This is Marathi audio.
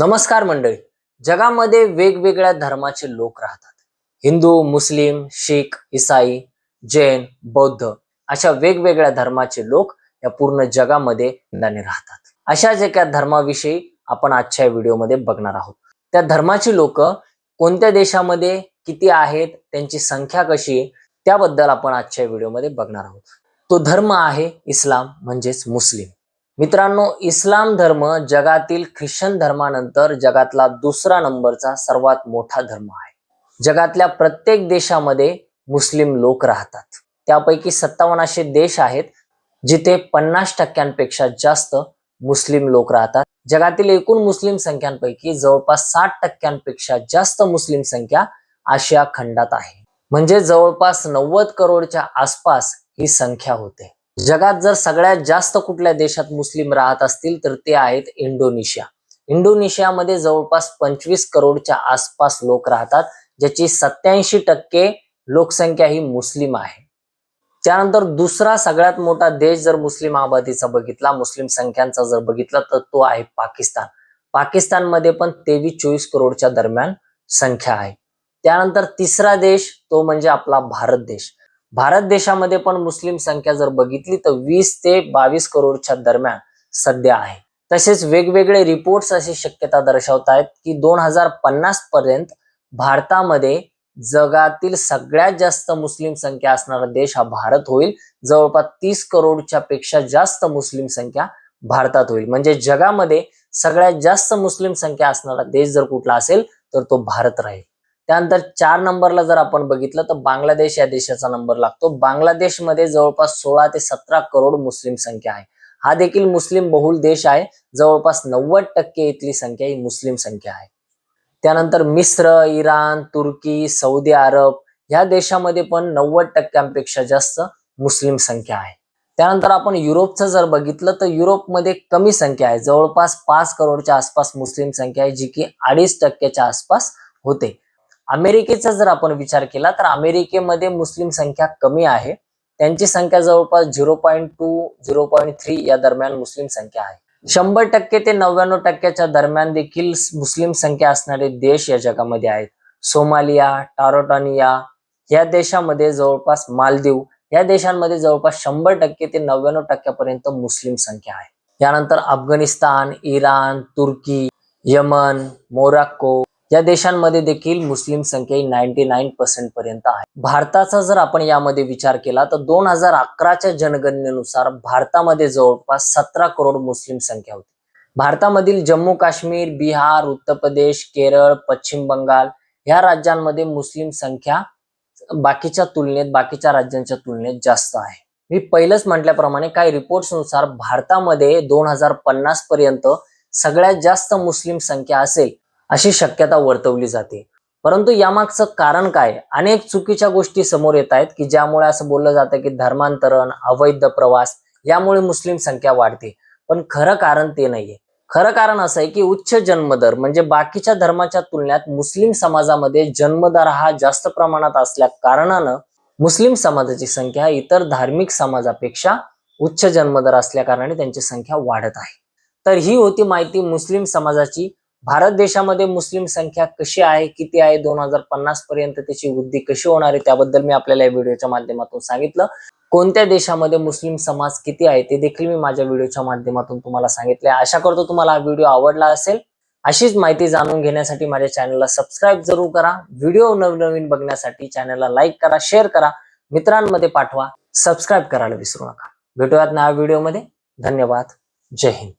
नमस्कार मंडळी. जगामध्ये वेगवेगळ्या धर्माचे लोक राहतात. हिंदू मुस्लिम शीख इसाई जैन बौद्ध अशा वेगवेगळ्या धर्माचे लोक या पूर्ण जगामध्ये राहतात. राहतात अशाच एका धर्माविषयी आपण आजच्या व्हिडिओमध्ये बघणार आहोत. त्या धर्माची लोक कोणत्या देशामध्ये किती आहेत त्यांची संख्या कशी आहे त्याबद्दल आपण आजच्या व्हिडिओमध्ये बघणार आहोत. तो धर्म आहे इस्लाम म्हणजेच मुस्लिम. मित्रांनो इस्लाम धर्म जगातील ख्रिश्चन धर्मानंतर जगातला दुसरा नंबरचा सर्वात मोठा धर्म आहे. जगातल्या प्रत्येक देशामध्ये मुस्लिम लोक राहतात. त्यापैकी सत्तावन्न असे देश आहेत जिथे पन्नास टक्क्यांपेक्षा जास्त मुस्लिम लोक राहतात. जगातील एकूण मुस्लिम संख्यांपैकी जवळपास साठ टक्क्यांपेक्षा जास्त मुस्लिम संख्या आशिया खंडात आहे. म्हणजे जवळपास नव्वद करोडच्या आसपास ही संख्या होते. जगात जर सगळ्यात जास्त कुठल्या देशात मुस्लिम राहत असतील तर ते आहेत इंडोनेशिया. इंडोनेशियामध्ये जवळपास पंचवीस करोडच्या आसपास लोक राहतात ज्याची सत्याऐंशी टक्के लोकसंख्या ही मुस्लिम आहे. त्यानंतर दुसरा सगळ्यात मोठा देश जर मुस्लिम आबादीचा बघितला मुस्लिम संख्यांचा जर बघितला तर तो आहे पाकिस्तान. पाकिस्तानमध्ये पण तेवीस चोवीस करोडच्या दरम्यान संख्या आहे. त्यानंतर तिसरा देश तो म्हणजे आपला भारत देश. भारत देशामध्ये पण मुस्लिम संख्या जर बघितली तर वीस ते बावीस करोडच्या दरम्यान सध्या आहे. तसेच वेगवेगळे रिपोर्ट्स अशी शक्यता दर्शवत आहेत की दोन हजार पन्नास पर्यंत भारतामध्ये जगातील सगळ्यात जास्त मुस्लिम संख्या असणारा देश हा भारत होईल. जवळपास तीस करोडच्या पेक्षा जास्त मुस्लिम संख्या भारतात होईल. म्हणजे जगामध्ये सगळ्यात जास्त मुस्लिम संख्या असणारा देश जर कुठला असेल तर तो भारत राहील. त्यानंतर चार नंबरला जर आपण बघितलं तर बांगलादेश या देशाचा नंबर लागतो. बांगलादेशमध्ये जवळपास सोळा ते सतरा करोड मुस्लिम संख्या आहे. हा देखील मुस्लिम बहुल देश आहे. जवळपास नव्वद टक्के इथली संख्या ही मुस्लिम संख्या आहे. त्यानंतर मिस्र इराण तुर्की सौदी अरब ह्या देशामध्ये पण नव्वद टक्क्यांपेक्षा जास्त मुस्लिम संख्या आहे. त्यानंतर आपण युरोपचं जर बघितलं तर युरोपमध्ये कमी संख्या आहे. जवळपास पाच करोडच्या आसपास मुस्लिम संख्या आहे जी की अडीच टक्क्याच्या आसपास होते. अमेरिकेचा जर आपण विचार केला तर अमेरिकेमध्ये मुस्लिम संख्या कमी आहे. त्यांची संख्या जवळपास zero point two zero point three या दरम्यान मुस्लिम संख्या आहे. शंभर टक्के ते नव्याण्णव टक्क्याच्या दरम्यान देखील मुस्लिम संख्या असणारे देश या जगामध्ये आहेत. सोमालिया टारोटानिया या देशामध्ये जवळपास मालदीव या देशांमध्ये जवळपास शंभर टक्के ते नव्याण्णव टक्क्यापर्यंत मुस्लिम संख्या आहे. यानंतर अफगाणिस्तान इराण तुर्की यमन मोराक्को या देशांमध्ये देखील मुस्लिम संख्या नाईन्टी नाईन पर्सेंट पर्यंत आहे. भारताचा जर आपण यामध्ये विचार केला तर दोन हजार अकराच्या जनगणनेनुसार भारतामध्ये जवळपास सतरा करोड मुस्लिम संख्या होती. भारतामधील जम्मू काश्मीर बिहार उत्तर प्रदेश केरळ पश्चिम बंगाल या राज्यांमध्ये मुस्लिम संख्या बाकीच्या तुलनेत बाकीच्या राज्यांच्या तुलनेत जास्त आहे. मी पहिलंच म्हटल्याप्रमाणे काही रिपोर्ट्सनुसार भारतामध्ये दोन हजार पन्नास पर्यंत सगळ्यात जास्त मुस्लिम संख्या असेल अशी शक्यता वर्तवली जाते. परंतु यामागचं कारण काय? अनेक चुकीच्या गोष्टी समोर येत आहेत की ज्यामुळे असं बोललं जातं की धर्मांतरण अवैध प्रवास यामुळे मुस्लिम संख्या वाढते. पण खरं कारण ते नाहीये. खरं कारण असं आहे की उच्च जन्मदर म्हणजे बाकीच्या धर्माच्या तुलनेत मुस्लिम समाजामध्ये जन्मदर हा जास्त प्रमाणात असल्या कारणानं मुस्लिम समाजाची संख्या इतर धार्मिक समाजापेक्षा उच्च जन्मदर असल्या कारणाने त्यांची संख्या वाढत आहे. तर ही होती माहिती मुस्लिम समाजाची भारत देशामध्ये मुस्लिम संख्या कशी आहे किती आहे दोन हजार पन्नास पर्यंत त्याची वृद्धी कशी होणार आहे त्याबद्दल मी आपल्याला या व्हिडिओच्या माध्यमातून सांगितलं. कोणत्या देशामध्ये मुस्लिम समाज किती आहे ते देखील मी माझ्या व्हिडिओच्या माध्यमातून तुम्हाला सांगितले आशा करतो तुम्हाला हा व्हिडिओ आवडला असेल. अशीच माहिती जाणून घेण्यासाठी माझ्या चॅनलला सबस्क्राईब जरूर करा. व्हिडिओ नवनवीन बघण्यासाठी चॅनलला लाईक करा शेअर करा मित्रांमध्ये पाठवा. सबस्क्राईब करायला विसरू नका. भेटूयात ना व्हिडिओमध्ये. धन्यवाद. जय हिंद.